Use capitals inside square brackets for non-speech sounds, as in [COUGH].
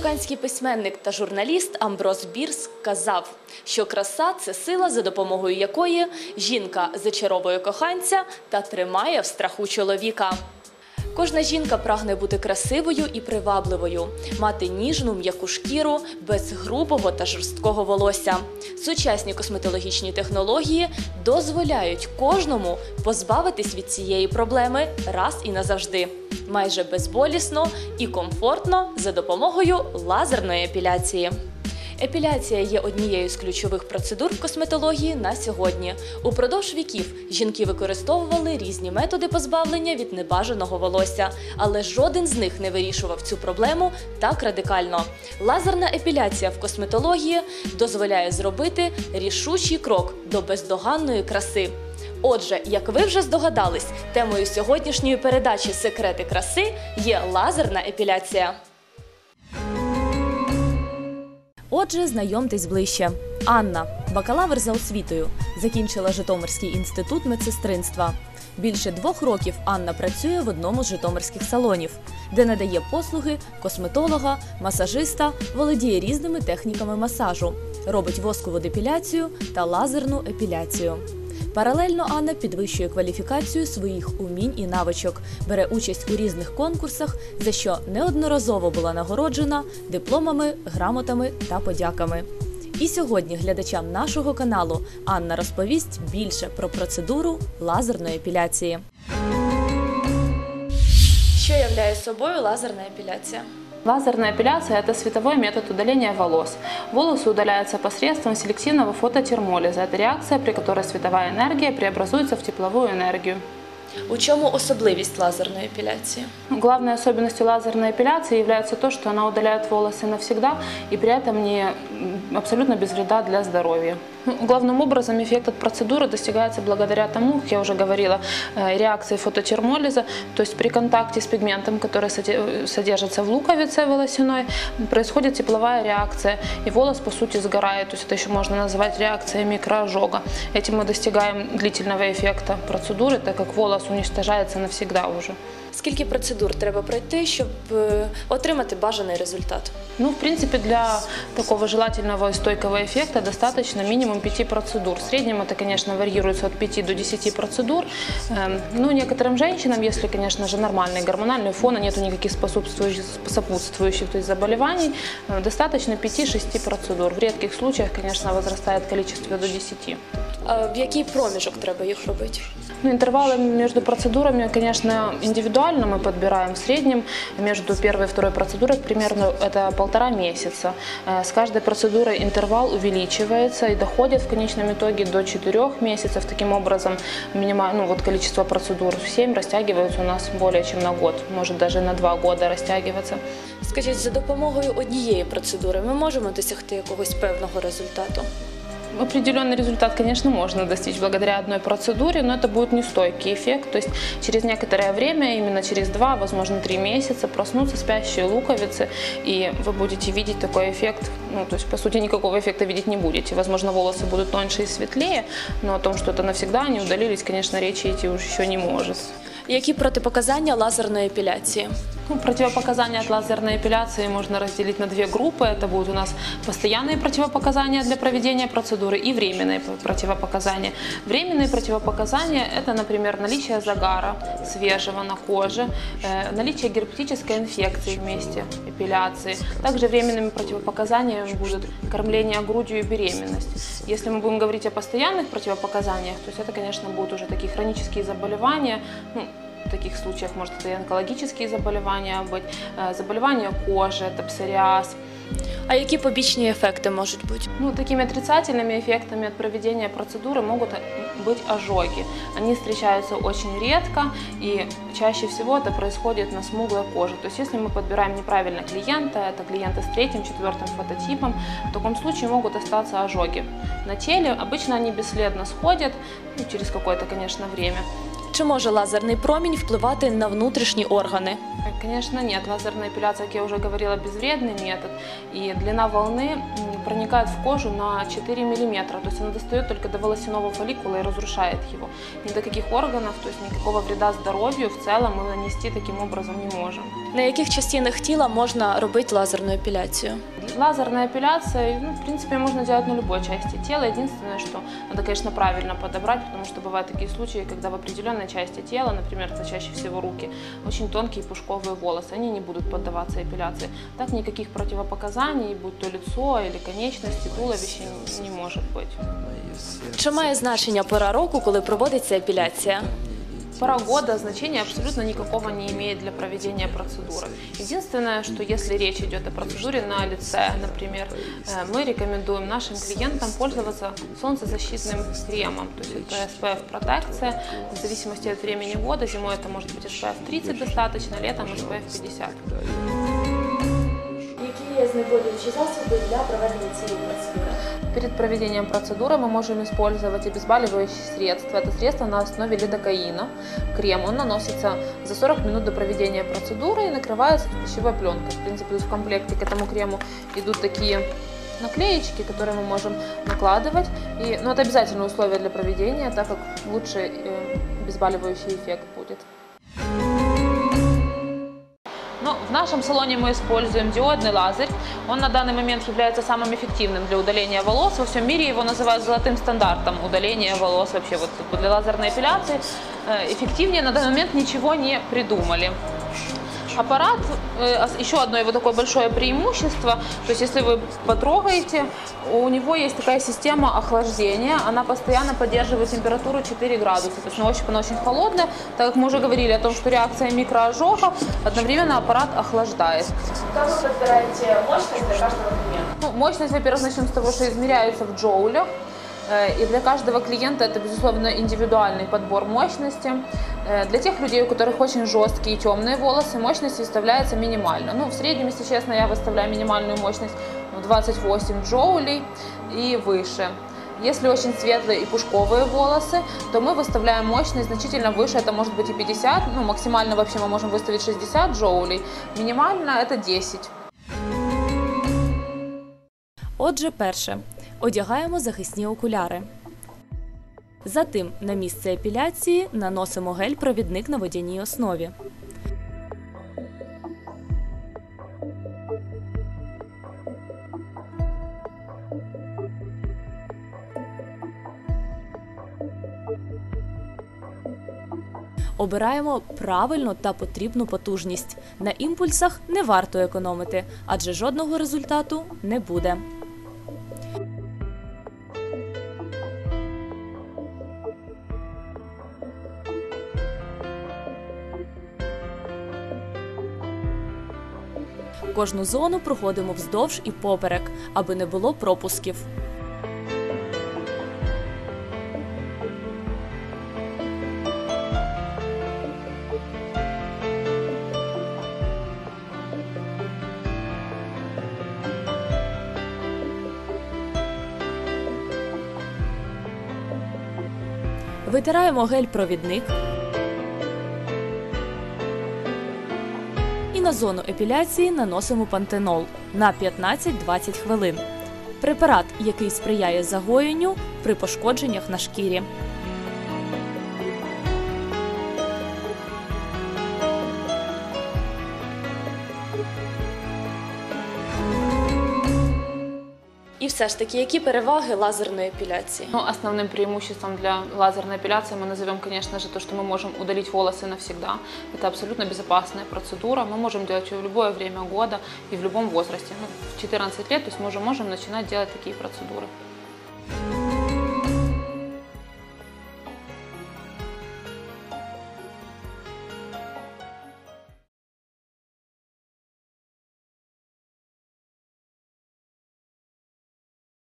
американський письменник та журналіст Амброс Бірс казав, що краса це сила, за допомогою якої жінка зачаровує коханця та тримає в страху чоловіка. Кожна жінка прагне бути красивою і привабливою, мати ніжну м'яку шкіру без грубого та жорсткого волосся. Сучасні косметологічні технології дозволяють кожному позбавитись від цієї проблеми раз і назавжди, майже безболісно і комфортно за допомогою лазерної епіляції. Епіляція є однією з ключових процедур в косметології на сьогодні. Упродовж віків жінки використовували різні методи позбавлення від небажаного волосся, але жоден з них не вирішував цю проблему так радикально. Лазерна епіляція в косметології дозволяє зробити рішучий крок до бездоганної краси. Отже, як ви вже здогадались, темою сьогоднішньої передачі Секрети краси є лазерна епіляція. Отже, знайомтесь ближче. Анна, бакалавр за освітою, закінчила Житомирський інститут медсестринства. Більше двох років Анна працює в одному з житомирських салонів, де надає послуги косметолога, масажиста, володіє різними техніками масажу, робить воскову депіляцію та лазерну епіляцію. Паралельно Анна підвищує кваліфікацію своїх умінь і навичок, бере участь у різних конкурсах, за що неодноразово була нагороджена дипломами, грамотами та подяками. І сьогодні глядачам нашого каналу Анна розповість більше про процедуру лазерної епіляції. Що являє собою лазерна епіляція? Лазерная эпиляция – это световой метод удаления волос. Волосы удаляются посредством селективного фототермолиза. Это реакция, при которой световая энергия преобразуется в тепловую энергию. У чому особливість лазерної епіляції? Главной особенностью лазерной эпиляции является то, что она удаляет волосы навсегда и при этом не м, абсолютно без вреда для здоровья. [LAUGHS] Главным образом эффект от процедуры достигается благодаря тому, как я уже говорила, э, реакции фототермолиза, то есть при контакте с пигментом, который соде- содержится в луковице волосяной, происходит тепловая реакция, и волос по сути сгорает, то есть это еще можно назвать реакцией микроожога. Этим мы достигаем длительного эффекта процедуры, так как волос уничтожается навсегда уже. Скільки процедур треба пройти, щоб е, отримати бажаний результат? Ну, в принципе, для такого желательного и стойкого эффекта достаточно минимум 5 процедур. В среднем это, конечно, варьируется от 5 до 10 процедур. Эм, Ну, некоторым женщинам, если, конечно же, нормальный гормональный фон, а нету никаких способствующих, сопутствующих то есть заболеваний, э, достаточно 5-6 процедур. В редких случаях, конечно, возрастает количество до 10. А в який проміжок треба їх робити? Ну, интервалы между процедурами, конечно, индивидуально мы подбираем. В среднем между первой и второй процедурой примерно это полтора месяца. Э, С каждой процедурой интервал увеличивается и доходит в конечном итоге до 4 месяцев. Таким образом, минима- ну, вот количество процедур в 7 растягиваются у нас более чем на год, может даже на 2 года растягиваться. Скажіть, за допомогою однієї процедури ми можемо досягти якогось певного результату? Определенный результат, конечно, можно достичь благодаря одной процедуре, но это будет нестойкий эффект. То есть через некоторое время, именно через два, возможно, три месяца, проснутся спящие луковицы, и вы будете видеть такой эффект. Ну, то есть, по сути, никакого эффекта видеть не будете. Возможно, волосы будут тоньше и светлее, но о том, что это навсегда они удалились, конечно, речи идти уже еще не может. Які протипоказання лазерної епіляції? Ну, противопоказания от лазерной эпиляции можно разделить на две группы. Это будут у нас постоянные противопоказания для проведения процедуры и временные противопоказания. Временные противопоказания – это, например, наличие загара свежего на коже, э, наличие герпетической инфекции в месте эпиляции. Также временными противопоказаниями будут кормление грудью и беременность. Если мы будем говорить о постоянных противопоказаниях, то есть это, конечно, будут уже такие хронические заболевания, ну, в таких случаях может это и онкологические заболевания быть, э, заболевания кожи, это псориаз. А які побічні ефекти можуть бути? Ну, такими отрицательными эффектами от проведения процедуры могут быть ожоги. Они встречаются очень редко и чаще всего это происходит на смуглой коже. То есть если мы подбираем неправильно клиента, это клиенты с третьим, четвертым фототипом, в таком случае могут остаться ожоги на теле. Обычно они бесследно сходят, ну, через какое-то, конечно, время. Чи може лазерний промінь впливати на внутрішні органи? Конечно, нет. Лазерная эпиляция, как я уже говорила, безвредный метод. И длина волны м, проникает в кожу на 4 миллиметра, то есть она достает только до волосяного фолликула и разрушает его. Ни до каких органов, то есть никакого вреда здоровью в целом мы нанести таким образом не можем. На яких частинах тіла можна робити лазерну епіляцію? Лазерная эпиляция, ну, в принципе, можно делать на любой части тела. Единственное, что надо, конечно, правильно подобрать, потому что бывают такие случаи, когда в определенной части тела, например, это чаще всего руки, очень тонкие пушковые волосы, они не будут поддаваться эпиляции. Так никаких противопоказаний, будь то лицо или конечности, туловище не может быть. Чи має значення пора року, коли проводиться епіляція? Пора года значения абсолютно никакого не имеет для проведения процедуры. Единственное, что если речь идет о процедуре на лице, например, э, мы рекомендуем нашим клиентам пользоваться солнцезащитным кремом. То есть это SPF-протекция. В зависимости от времени года, зимой это может быть SPF 30 достаточно, летом SPF 50. Які є знеболюючі засоби для проведення цієї процедури? Перед проведением процедуры мы можем использовать обезболивающие средства. Это средство на основе лидокаина. Крем, он наносится за 40 минут до проведения процедуры и накрывается пищевой пленкой. В принципе, в комплекте к этому крему идут такие наклеечки, которые мы можем накладывать. И, ну, это обязательное условие для проведения, так как лучше э, обезболивающий эффект будет. Ну, в нашем салоне мы используем диодный лазерь. Он на данный момент является самым эффективным для удаления волос. Во всем мире его называют золотым стандартом удаления волос вообще вот для лазерной эпиляции. Э, Эффективнее на данный момент ничего не придумали Аппарат, э, ос- еще одно его такое большое преимущество, то есть если вы потрогаете, у него есть такая система охлаждения, она постоянно поддерживает температуру 4 градуса, то есть на ощупь она очень холодная, так как мы уже говорили о том, что реакция микроожогов, одновременно аппарат охлаждает. Как ви підбираєте мощність для кожного клієнта? Ну, мощность, во-первых, начнем с того, что измеряется в джоулях. Э, И для каждого клиента это, безусловно, индивидуальный подбор мощности. Э, Для тех людей, у которых очень жесткие и темные волосы, мощность выставляется минимально. Ну, в среднем, если честно, я выставляю минимальную мощность ну, 28 джоулей и выше. Если очень светлые и пушковые волосы, то мы выставляем мощность значительно выше, это может быть и 50, ну максимально вообще мы можем выставить 60 джоулей, минимально это 10. Отже, перше. Одягаємо захисні окуляри. Затим на місце епіляції наносимо гель-провідник на водяній основі. Обираємо правильну та потрібну потужність. На імпульсах не варто економити, адже жодного результату не буде. Кожну зону проходимо вздовж і поперек, аби не було пропусків. Витираємо гель-провідник. на зону епіляції наносимо пантенол на 15-20 хвилин. Препарат, який сприяє загоєнню при пошкодженнях на шкірі. все ж таки, які переваги лазерної епіляції? Ну, основным преимуществом для лазерной эпиляции мы назовем, конечно же, то, что мы можем удалить волосы навсегда. Это абсолютно безопасная процедура. Мы можем делать ее в любое время года и в любом возрасте. Ну, в 14 лет, то есть мы уже можем начинать делать такие процедуры.